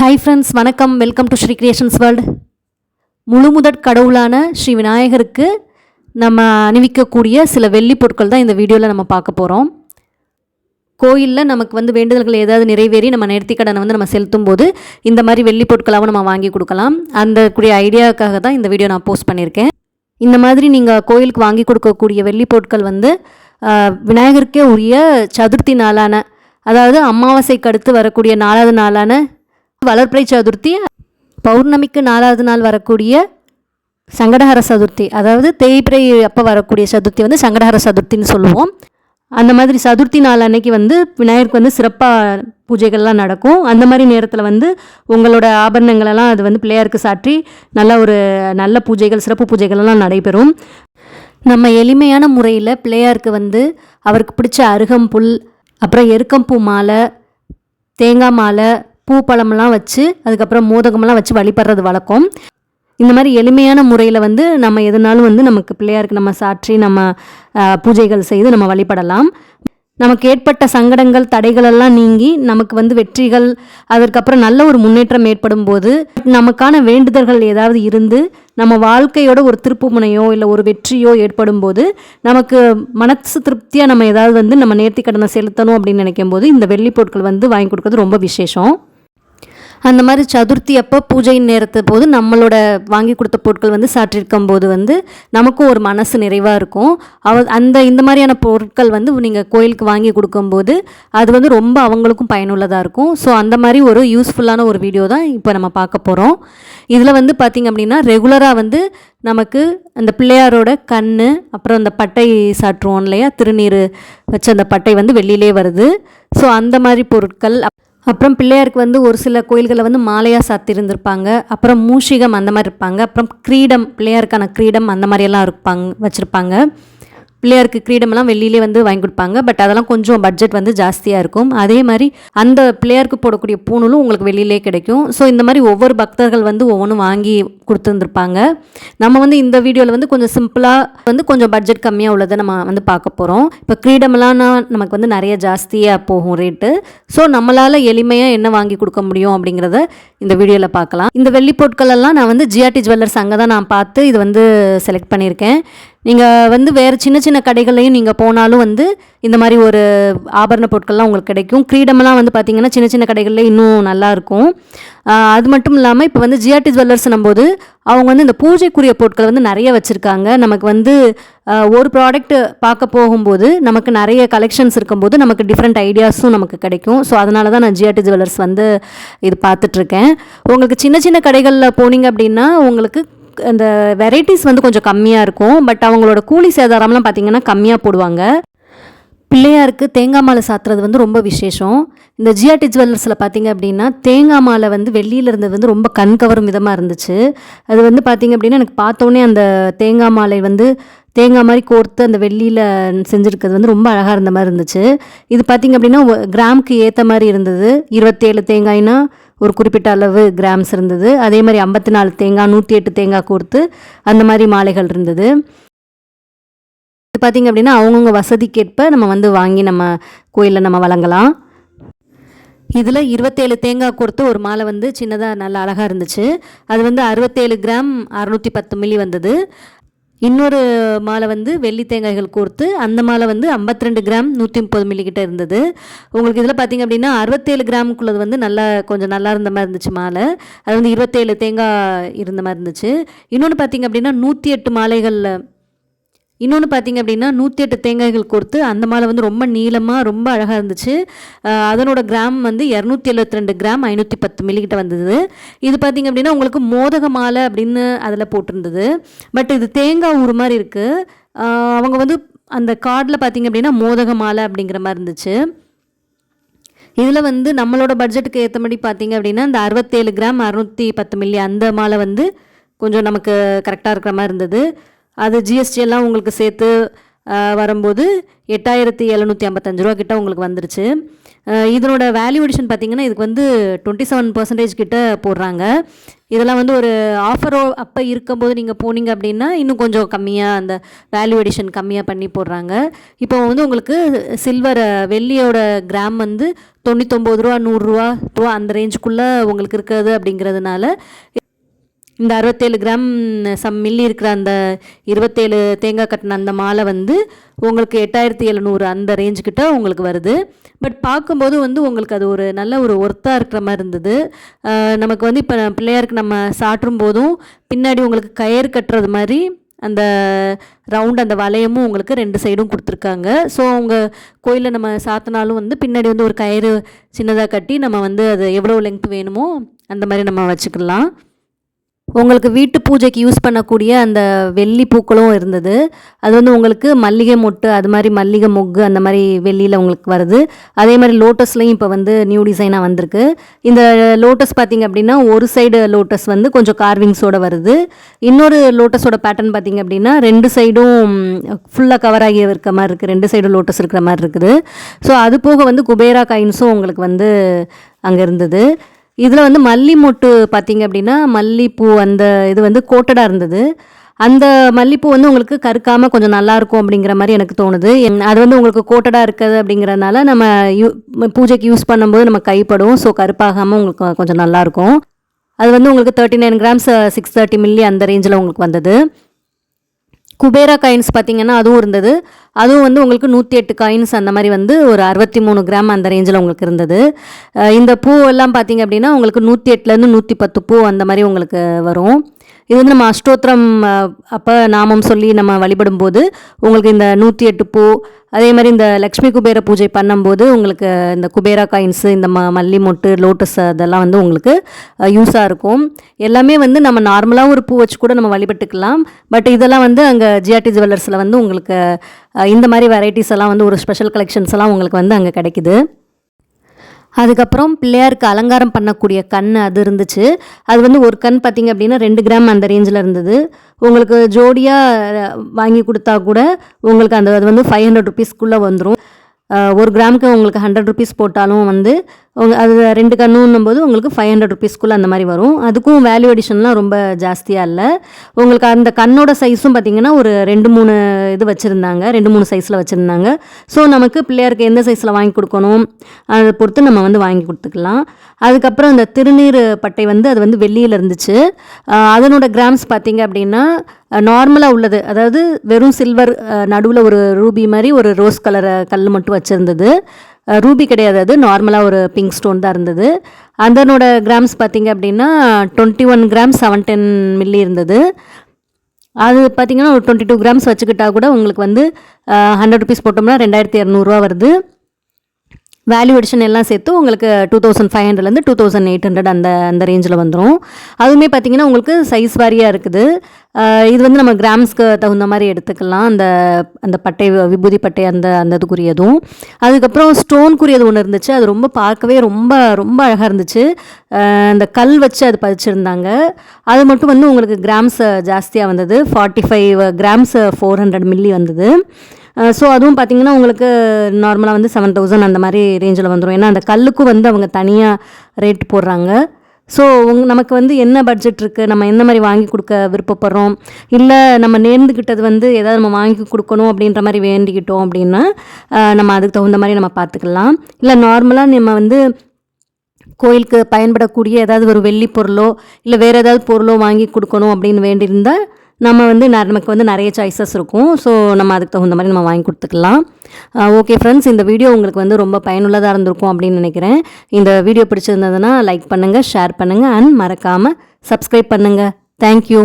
Hi friends வணக்கம். Welcome to Sri creations world முழுமுதற் கடவுளான ஸ்ரீ விநாயகருக்கு நம்ம அணிவிக்கக்கூடிய சில வெள்ளி பொருட்கள் தான் இந்த வீடியோவில் நம்ம பார்க்க போகிறோம் கோயிலில் நமக்கு வந்து வேண்டுதல்கள் ஏதாவது நிறைவேறி நம்ம நேர்த்தி கடனை வந்து நம்ம செலுத்தும் போது இந்த மாதிரி வெள்ளி பொருட்களாகவும் நம்ம வாங்கி கொடுக்கலாம். அந்த கூடிய ஐடியாவுக்காக தான் இந்த வீடியோ நான் போஸ்ட் பண்ணியிருக்கேன். இந்த மாதிரி நீங்கள் கோயிலுக்கு வாங்கி கொடுக்கக்கூடிய வெள்ளி பொருட்கள் வந்து விநாயகருக்கே உரிய சதுர்த்தி நாளான அதாவது அமாவாசைக்கு அடுத்து வரக்கூடிய நாலாவது நாளான வளர்ப்பிறை சதுர்த்தி பௌர்ணமிக்கு நாலாவது நாள் வரக்கூடிய சங்கடஹர சதுர்த்தி அதாவது தேய்பிரை அப்போ வரக்கூடிய சதுர்த்தி வந்து சங்கடஹர சதுர்த்தின்னு சொல்லுவோம். அந்த மாதிரி சதுர்த்தி நாள் அன்னைக்கு வந்து விநாயகருக்கு வந்து சிறப்பாக பூஜைகள்லாம் நடக்கும். அந்த மாதிரி நேரத்தில் வந்து உங்களோட ஆபரணங்களெல்லாம் அது வந்து பிள்ளையாருக்கு சாற்றி நல்ல ஒரு நல்ல பூஜைகள் சிறப்பு பூஜைகள் எல்லாம் நடைபெறும். நம்ம எளிமையான முறையில் பிள்ளையாருக்கு வந்து அவருக்கு பிடிச்ச அருகம்புல் அப்புறம் எருக்கம்பூ மாலை தேங்காய் மாலை பூ பழமெல்லாம் வச்சு அதுக்கப்புறம் மோதகமெல்லாம் வச்சு வழிபடுறது வழக்கம். இந்த மாதிரி எளிமையான முறையில் வந்து நம்ம எதுனாலும் வந்து நமக்கு பிள்ளையாருக்கு நம்ம சாற்றி நம்ம பூஜைகள் செய்து நம்ம வழிபடலாம். நமக்கு ஏற்பட்ட சங்கடங்கள் தடைகளெல்லாம் நீங்கி நமக்கு வந்து வெற்றிகள் அதற்கப்புறம் நல்ல ஒரு முன்னேற்றம் ஏற்படும் போது நமக்கான வேண்டுதல்கள் ஏதாவது இருந்து நம்ம வாழ்க்கையோட ஒரு திருப்புமுனையோ இல்லை ஒரு வெற்றியோ ஏற்படும் போது நமக்கு மனசு திருப்தியாக நம்ம ஏதாவது வந்து நம்ம நேர்த்தி கடனை செலுத்தணும் அப்படின்னு நினைக்கும் போது இந்த வெள்ளி பொருட்கள் வந்து வாங்கி கொடுக்கறது ரொம்ப விசேஷம். அந்த மாதிரி சதுர்த்தி அப்போ பூஜை நேரத்தை போது நம்மளோட வாங்கி கொடுத்த பொருட்கள் வந்து சாற்றிருக்கும் போது வந்து நமக்கும் ஒரு மனசு நிறைவாக இருக்கும். அவ அந்த இந்த மாதிரியான பொருட்கள் வந்து நீங்கள் கோயிலுக்கு வாங்கி கொடுக்கும்போது அது வந்து ரொம்ப அவங்களுக்கும் பயனுள்ளதாக இருக்கும். ஸோ அந்த மாதிரி ஒரு யூஸ்ஃபுல்லான ஒரு வீடியோ தான் இப்போ நம்ம பார்க்க போகிறோம் இதில் வந்து பார்த்திங்க அப்படின்னா ரெகுலராக வந்து நமக்கு அந்த பிள்ளையாரோட கண் அப்புறம் அந்த பட்டை சாற்றுவோம் இல்லையா? திருநீர் வச்ச அந்த பட்டை வந்து வெளியிலே வருது. ஸோ அந்த மாதிரி பொருட்கள் அப்புறம் பிள்ளையாருக்கு வந்து ஒரு சில கோயில்களில் வந்து மாலையாக சாத்திருந்திருப்பாங்க. அப்புறம் மூஷிகம் அந்த மாதிரி இருப்பாங்க. அப்புறம் கிரீடம் பிள்ளையாருக்கான கிரீடம் அந்த மாதிரியெல்லாம் இருப்பாங்க வச்சுருப்பாங்க. பிள்ளையாருக்கு கிரீடமெல்லாம் வெளியிலே வந்து வாங்கி கொடுப்பாங்க. பட் அதெல்லாம் கொஞ்சம் பட்ஜெட் வந்து ஜாஸ்தியாக இருக்கும். அதே மாதிரி அந்த பிள்ளையாருக்கு போடக்கூடிய பூணூலும் உங்களுக்கு வெளியிலே கிடைக்கும். ஸோ இந்த மாதிரி ஒவ்வொரு பக்தர்கள் வந்து ஒவ்வொன்றும் வாங்கி கொடுத்துருந்துருப்பாங்க. நம்ம வந்து இந்த வீடியோவில் வந்து கொஞ்சம் சிம்பிளாக வந்து கொஞ்சம் பட்ஜெட் கம்மியாக உள்ளதை நம்ம வந்து பார்க்க போகிறோம் இப்போ கிரீடமெல்லாம் நமக்கு வந்து நிறைய ஜாஸ்தியாக போகும் ரேட்டு ஸோ நம்மளால் எளிமையாக என்ன வாங்கி கொடுக்க முடியும் அப்படிங்கிறத இந்த வீடியோவில் பார்க்கலாம். இந்த வெள்ளி பொருட்கள் எல்லாம் நான் வந்து ஜிஆர்டி ஜுவல்லர்ஸ் அங்கே தான் நான் பார்த்து இது வந்து செலக்ட் பண்ணியிருக்கேன். நீங்கள் வந்து வேறு சின்ன சின்ன கடைகள்லையும் நீங்கள் போனாலும் வந்து இந்த மாதிரி ஒரு ஆபரண பொருட்கள்லாம் உங்களுக்கு கிடைக்கும். கிரீடமெல்லாம் வந்து பார்த்தீங்கன்னா சின்ன சின்ன கடைகளில் இன்னும் நல்லா இருக்கும். அது மட்டும் இல்லாமல் இப்போ வந்து ஜிஆர்டி ஜுவல்லர்ஸ்னும் போது அவங்க வந்து இந்த பூஜைக்குரிய பொருட்கள் வந்து நிறைய வச்சுருக்காங்க. நமக்கு வந்து ஒரு ப்ராடக்ட் பார்க்க போகும்போது நமக்கு நிறைய கலெக்ஷன்ஸ் இருக்கும்போது நமக்கு டிஃப்ரெண்ட் ஐடியாஸும் நமக்கு கிடைக்கும். ஸோ அதனால தான் நான் ஜிஆர்டி ஜுவல்லர்ஸ் வந்து இது பார்த்துட்ருக்கேன் உங்களுக்கு சின்ன சின்ன கடைகளில் போனீங்க அப்படின்னா உங்களுக்கு அந்த வெரைட்டிஸ் வந்து கொஞ்சம் கம்மியாக இருக்கும். பட் அவங்களோட கூலி சேதாரம்லாம் பார்த்திங்கன்னா கம்மியாக போடுவாங்க. பிள்ளையாருக்கு தேங்காய் மாலை சாத்துறது வந்து ரொம்ப விசேஷம். இந்த ஜிஆர்டி ஜுவல்லர்ஸில் பார்த்தீங்க அப்படின்னா தேங்காய் மாலை வந்து வெள்ளியில் இருந்தது வந்து ரொம்ப கண் கவரும் விதமாக இருந்துச்சு. அது வந்து பார்த்தீங்க அப்படின்னா எனக்கு பார்த்தோன்னே அந்த தேங்காய் மாலை வந்து தேங்காய் மாதிரி கோர்த்து அந்த வெள்ளியில் செஞ்சுருக்கிறது வந்து ரொம்ப அழகாக இருந்த மாதிரி இருந்துச்சு. இது பார்த்தீங்க அப்படின்னா கிராமுக்கு ஏற்ற மாதிரி இருந்தது. இருபத்தேழு தேங்காய்னா ஒரு குறிப்பிட்ட அளவு கிராம்ஸ் இருந்தது. அதே மாதிரி ஐம்பத்தி நாலு தேங்காய் நூற்றி எட்டு தேங்காய் கோர்த்து அந்த மாதிரி மாலைகள் இருந்தது. இது பார்த்திங்க அப்படின்னா அவங்கவுங்க வசதிக்கேற்ப நம்ம வந்து வாங்கி நம்ம கோயிலில் நம்ம வழங்கலாம். இதில் இருபத்தேழு தேங்காய் கொடுத்து ஒரு மாலை வந்து சின்னதாக நல்லா அழகாக இருந்துச்சு. அது வந்து அறுபத்தேழு கிராம் அறுநூற்றி பத்து மில்லி வந்தது. இன்னொரு மாலை வந்து வெள்ளி தேங்காய்கள் கோர்த்து அந்த மாலை வந்து 52 கிராம் நூற்றி முப்பது மில்லிக்கிட்ட இருந்தது. உங்களுக்கு இதில் பார்த்தீங்க அப்படின்னா அறுபத்தேழு கிராமுக்குள்ளது வந்து நல்லா கொஞ்சம் நல்லா இருந்த மாதிரி இருந்துச்சு மாலை. அது வந்து இருபத்தேழு தேங்காய் இருந்த மாதிரி இருந்துச்சு. இன்னொன்று பார்த்தீங்க அப்படின்னா நூற்றி எட்டு மாலைகளில் இன்னொன்று பார்த்தீங்க அப்படின்னா நூற்றி எட்டு தேங்காய்கள் கொடுத்து அந்த மாலை வந்து ரொம்ப நீளமாக ரொம்ப அழகாக இருந்துச்சு. அதனோட கிராம் வந்து இரநூத்தி எழுபத்தி ரெண்டு கிராம் ஐநூற்றி பத்து மில்லிகிட்ட வந்தது. இது பார்த்தீங்க அப்படின்னா உங்களுக்கு மோதக மாலை அப்படின்னு அதில் போட்டிருந்தது. பட் இது தேங்காய் ஊறு மாதிரி இருக்குது அவங்க வந்து அந்த கார்டில் பார்த்தீங்க அப்படின்னா மோதக மாலை அப்படிங்கிற மாதிரி இருந்துச்சு. இதில் வந்து நம்மளோட பட்ஜெட்டுக்கு ஏற்ற மாதிரி பார்த்தீங்க அப்படின்னா இந்த அறுபத்தேழு கிராம் அறுநூற்றி பத்து மில்லி அந்த மாலை வந்து கொஞ்சம் நமக்கு கரெக்டாக இருக்கிற மாதிரி இருந்தது. அது ஜிஎஸ்டி எல்லாம் உங்களுக்கு சேர்த்து வரும்போது எட்டாயிரத்தி எழுநூற்றி ஐம்பத்தஞ்சு ரூபா கிட்ட உங்களுக்கு வந்துருச்சு. இதனோட இதனோட எடிஷன் பார்த்தீங்கன்னா இதுக்கு வந்து டுவெண்ட்டி செவன் பர்சன்டேஜ் கிட்ட போடுறாங்க. இதெல்லாம் வந்து ஒரு ஆஃபரோ அப்போ இருக்கும்போது நீங்கள் போனீங்க அப்படின்னா இன்னும் கொஞ்சம் கம்மியாக அந்த வேல்யூவேஷன் கம்மியாக பண்ணி போடுறாங்க. இப்போ வந்து உங்களுக்கு சில்வர் வெள்ளியோட கிராம் வந்து தொண்ணூத்தொம்பது ரூபா நூறுரூவா ரூபா அந்த ரேஞ்சுக்குள்ளே உங்களுக்கு இருக்கிறது அப்படிங்கிறதுனால இந்த அறுபத்தேழு கிராம் சம் மில்லி இருக்கிற அந்த இருபத்தேழு தேங்காய் கட்டின அந்த மாலை வந்து உங்களுக்கு எட்டாயிரத்தி எழுநூறு அந்த ரேஞ்சுக்கிட்ட உங்களுக்கு வருது. பட் பார்க்கும்போது வந்து உங்களுக்கு அது ஒரு நல்ல ஒரு ஒர்த்தாக இருக்கிற மாதிரி இருந்தது. நமக்கு வந்து இப்போ பிள்ளையாருக்கு நம்ம சாற்றும் போதும். பின்னாடி உங்களுக்கு கயிறு கட்டுறது மாதிரி அந்த ரவுண்ட் அந்த வளையமும் உங்களுக்கு ரெண்டு சைடும் கொடுத்துருக்காங்க. ஸோ அவங்க கோயிலில் நம்ம சாத்தினாலும் வந்து பின்னாடி வந்து ஒரு கயிறு சின்னதாக கட்டி நம்ம வந்து அது எவ்வளோ லெங்க் வேணுமோ அந்த மாதிரி நம்ம வச்சுக்கலாம். உங்களுக்கு வீட்டு பூஜைக்கு யூஸ் பண்ணக்கூடிய அந்த வெள்ளி பூக்களும் இருந்தது. அது வந்து உங்களுக்கு மல்லிகை மொட்டு அது மாதிரி மல்லிகை மொக்கு அந்த மாதிரி வெள்ளியில் உங்களுக்கு வருது. அதே மாதிரி லோட்டஸ்லையும் இப்போ வந்து நியூ டிசைனாக வந்திருக்கு. இந்த லோட்டஸ் பார்த்தீங்க அப்படின்னா ஒரு சைடு லோட்டஸ் வந்து கொஞ்சம் கார்விங்ஸோட வருது. இன்னொரு லோட்டஸோட பேட்டர்ன் பார்த்தீங்க அப்படின்னா ரெண்டு சைடும் ஃபுல்லாக கவர் ஆகி இருக்க மாதிரி இருக்குது ரெண்டு சைடும் லோட்டஸ் இருக்கிற மாதிரி இருக்குது. ஸோ அது போக வந்து குபேரா காயின்ஸும் உங்களுக்கு வந்து அங்கே இருந்தது. இதில் வந்து மல்லி மொட்டு பார்த்தீங்க அப்படின்னா மல்லிப்பூ அந்த இது வந்து கோட்டடாக இருந்தது. அந்த மல்லிப்பூ வந்து உங்களுக்கு கருக்காமல் கொஞ்சம் நல்லாயிருக்கும் அப்படிங்கிற மாதிரி எனக்கு தோணுது. அது வந்து உங்களுக்கு கோட்டடாக இருக்குது அப்படிங்கிறதுனால நம்ம யூ பூஜைக்கு யூஸ் பண்ணும்போது நம்ம கைப்படும். ஸோ கருப்பாகாமல் உங்களுக்கு கொஞ்சம் நல்லாயிருக்கும் அது வந்து உங்களுக்கு thirty nine grams six thirty milli அந்த ரேஞ்சில் உங்களுக்கு வந்தது. குபேரா காயின்ஸ் பார்த்தீங்கன்னா அதுவும் இருந்தது. அதுவும் வந்து உங்களுக்கு நூற்றி எட்டு காயின்ஸ் அந்த மாதிரி வந்து ஒரு அறுபத்தி மூணு கிராம் அந்த ரேஞ்சில் உங்களுக்கு இருந்தது. இந்த பூ எல்லாம் பார்த்தீங்க அப்படின்னா உங்களுக்கு நூற்றி எட்டுலேருந்து நூற்றி பத்து பூ அந்த மாதிரி உங்களுக்கு வரும். இது வந்து நம்ம அஷ்டோத்திரம் அப்போ நாமம் சொல்லி நம்ம வழிபடும்போது உங்களுக்கு இந்த நூற்றி எட்டு பூ அதே மாதிரி இந்த லக்ஷ்மி குபேர பூஜை பண்ணும்போது உங்களுக்கு இந்த குபேரா காயின்ஸு இந்த ம மல்லி மொட்டு லோட்டஸ் அதெல்லாம் வந்து உங்களுக்கு யூஸாக இருக்கும். எல்லாமே வந்து நம்ம நார்மலாக ஒரு பூ வச்சு கூட நம்ம வழிபட்டுக்கலாம். பட் இதெல்லாம் வந்து அங்கே ஜிஆர்டி ஜுவல்லர்ஸில் வந்து உங்களுக்கு இந்த மாதிரி வெரைட்டிஸ் எல்லாம் வந்து ஒரு ஸ்பெஷல் கலெக்ஷன்ஸ் எல்லாம் உங்களுக்கு வந்து அங்கே கிடைக்குது. அதுக்கப்புறம் பிள்ளையாருக்கு அலங்காரம் பண்ணக்கூடிய கண் அது இருந்துச்சு. அது வந்து ஒரு கண் பார்த்தீங்க அப்படின்னா ரெண்டு கிராம் அந்த ரேஞ்சில் இருந்தது. உங்களுக்கு ஜோடியாக வாங்கி கொடுத்தா கூட உங்களுக்கு அந்த அது வந்து ஃபைவ் ஹண்ட்ரட் ருபீஸ்க்குள்ளே வந்துடும் ஒரு கிராமுக்கு உங்களுக்கு ஹண்ட்ரட் ருபீஸ் போட்டாலும் வந்து அது ரெண்டு கண்ணுன்னும் போது உங்களுக்கு ஃபைவ் ஹண்ட்ரட் ருபீஸ்க்குள்ளே அந்த மாதிரி வரும். அதுக்கும் வேல்யூ அடிஷன்லாம் ரொம்ப ஜாஸ்தியாக இல்லை. உங்களுக்கு அந்த கண்ணோட சைஸும் பார்த்தீங்கன்னா ஒரு ரெண்டு மூணு இது வச்சுருந்தாங்க. ரெண்டு மூணு சைஸில் வச்சுருந்தாங்க. ஸோ நமக்கு பிள்ளையாருக்கு எந்த சைஸில் வாங்கி கொடுக்கணும்? அதை பொறுத்து நம்ம வந்து வாங்கி கொடுத்துக்கலாம். அதுக்கப்புறம் இந்த திருநீர் பட்டை வந்து அது வந்து வெள்ளியில் இருந்துச்சு. அதனோட கிராம்ஸ் பார்த்தீங்க அப்படின்னா நார்மலாக உள்ளது. அதாவது வெறும் சில்வர் நடுவில் ஒரு ரூபி மாதிரி ஒரு ரோஸ் கலரை கல் மட்டும் வச்சுருந்தது. ரூபி கிடையாது. அது நார்மலாக ஒரு பிங்க் ஸ்டோன் தான் இருந்தது. அதனோட கிராம்ஸ் பார்த்தீங்க அப்படின்னா twenty one gram seven ten milli இருந்தது. அது பார்த்தீங்கன்னா ஒரு டுவெண்ட்டி டூ கிராம்ஸ் வச்சுக்கிட்டா கூட உங்களுக்கு வந்து ஹண்ட்ரட் ருபீஸ் போட்டோம்னா ரெண்டாயிரத்தி இரநூறுவா வருது. வேல்யூவேஷன் எல்லாம் சேர்த்து உங்களுக்கு டூ தௌசண்ட் ஃபைவ் ஹண்ட்ரட்லேருந்து டூ தௌசண்ட் எயிட் ஹண்ட்ரட் அந்த அந்த ரேஞ்சில் வந்துடும் அதுவுமே பார்த்தீங்கன்னா உங்களுக்கு சைஸ் வாரியாக இருக்குது. இது வந்து நம்ம கிராம்ஸ்க்கு தகுந்த மாதிரி எடுத்துக்கலாம். அந்த அந்த பட்டை விபூதி பட்டை அந்த அந்த இதுக்குரியதும். அதுக்கப்புறம் ஸ்டோனுக்குரியது ஒன்று இருந்துச்சு. அது ரொம்ப பார்க்கவே ரொம்ப ரொம்ப அழகாக இருந்துச்சு. அந்த கல் வச்சு அது பதிச்சிருந்தாங்க. அது மட்டும் வந்து உங்களுக்கு கிராம்ஸ் ஜாஸ்தியாக வந்தது. Forty five grams four hundred milli வந்தது. ஸோ அதுவும் பார்த்தீங்கன்னா உங்களுக்கு நார்மலாக வந்து செவன் தௌசண்ட் அந்த மாதிரி ரேஞ்சில் வந்துடும் ஏன்னா அந்த கல்லுக்கும் வந்து அவங்க தனியாக ரேட் போடுறாங்க. ஸோ உங் நமக்கு வந்து என்ன பட்ஜெட் இருக்குது நம்ம என்ன மாதிரி வாங்கி கொடுக்க விருப்பப்படுறோம்? இல்லை நம்ம நேர்ந்துக்கிட்டது வந்து எதாவது நம்ம வாங்கி கொடுக்கணும் அப்படின்ற மாதிரி வேண்டிக்கிட்டோம் அப்படின்னா நம்ம அதுக்கு தகுந்த மாதிரி நம்ம பார்த்துக்கலாம் இல்லை நார்மலாக நம்ம வந்து கோயிலுக்கு பயன்படக்கூடிய ஏதாவது ஒரு வெள்ளி பொருளோ இல்லை வேறு ஏதாவது பொருளோ வாங்கி கொடுக்கணும் அப்படின்னு வேண்டியிருந்தால் நம்ம வந்து நமக்கு வந்து நிறைய சாய்ஸஸ் இருக்கும். ஸோ நம்ம அதுக்கு தகுந்த மாதிரி நம்ம வாங்கி கொடுத்துக்கலாம். ஓகே ஃப்ரெண்ட்ஸ் இந்த வீடியோ உங்களுக்கு வந்து ரொம்ப பயனுள்ளதாக இருந்திருக்கும் அப்படின்னு நினைக்கிறேன். இந்த வீடியோ பிடிச்சிருந்ததுன்னா லைக் பண்ணுங்கள் ஷேர் பண்ணுங்கள் அண்ட் மறக்காமல் சப்ஸ்கிரைப் பண்ணுங்கள் தேங்க்யூ